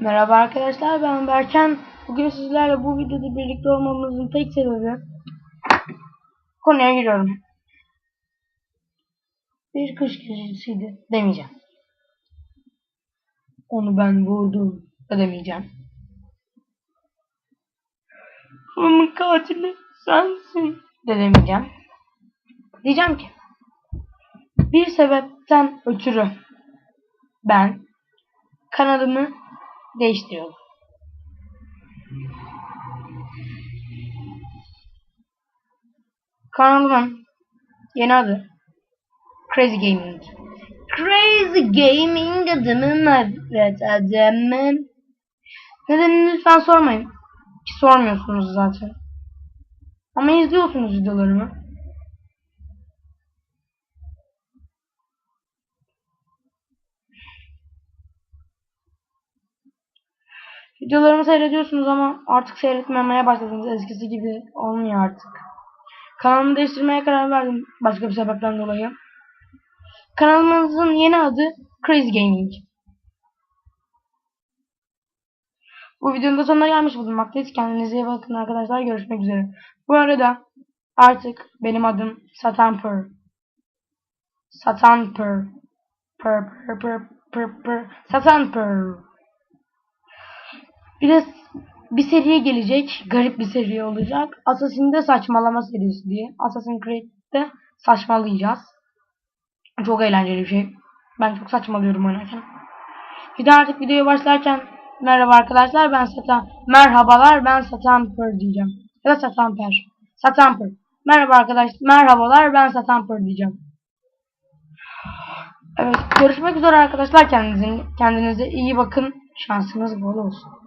Merhaba arkadaşlar ben Berken. Bugün sizlerle bu videoda birlikte olmamızın tek sebebi konuya giriyorum. Bir kış gecesiydi demeyeceğim. Onu ben vurdum da demeyeceğim. Onun katili sensin de demeyeceğim. Diyeceğim ki bir sebepten ötürü ben kanalımı değiştiriyorum. Kanalımın yeni adı Crazy Gaming. Crazy Gaming adımım evet adımım. Nedenini lütfen sormayın. Ki sormuyorsunuz zaten. Ama izliyorsunuz videolarımı. Videolarımı seyrediyorsunuz ama artık seyretmemeye başladınız. Eskisi gibi olmuyor artık. Kanalımı değiştirmeye karar verdim başka bir sebepten dolayı. Kanalımızın yeni adı Crazy Gaming. Bu videonun da sonuna gelmiş bulunmaktayız. Kendinize iyi bakın arkadaşlar. Görüşmek üzere. Bu arada artık benim adım Satanper. Satanper. Per per per per per. Satanper. Bir de bir seriye gelecek. Garip bir seri olacak. Assassin'de saçmalama serisi diye. Assassin's Creed'de saçmalayacağız. Çok eğlenceli bir şey. Ben çok saçmalıyorum oynarken. Bir de artık videoya başlarken merhaba arkadaşlar ben Satan merhabalar ben Satanper diyeceğim. Ya da Satanper. Satanper. Merhaba arkadaşlar merhabalar ben Satanper diyeceğim. Evet görüşmek üzere arkadaşlar kendinize, kendinize iyi bakın. Şansınız bol olsun.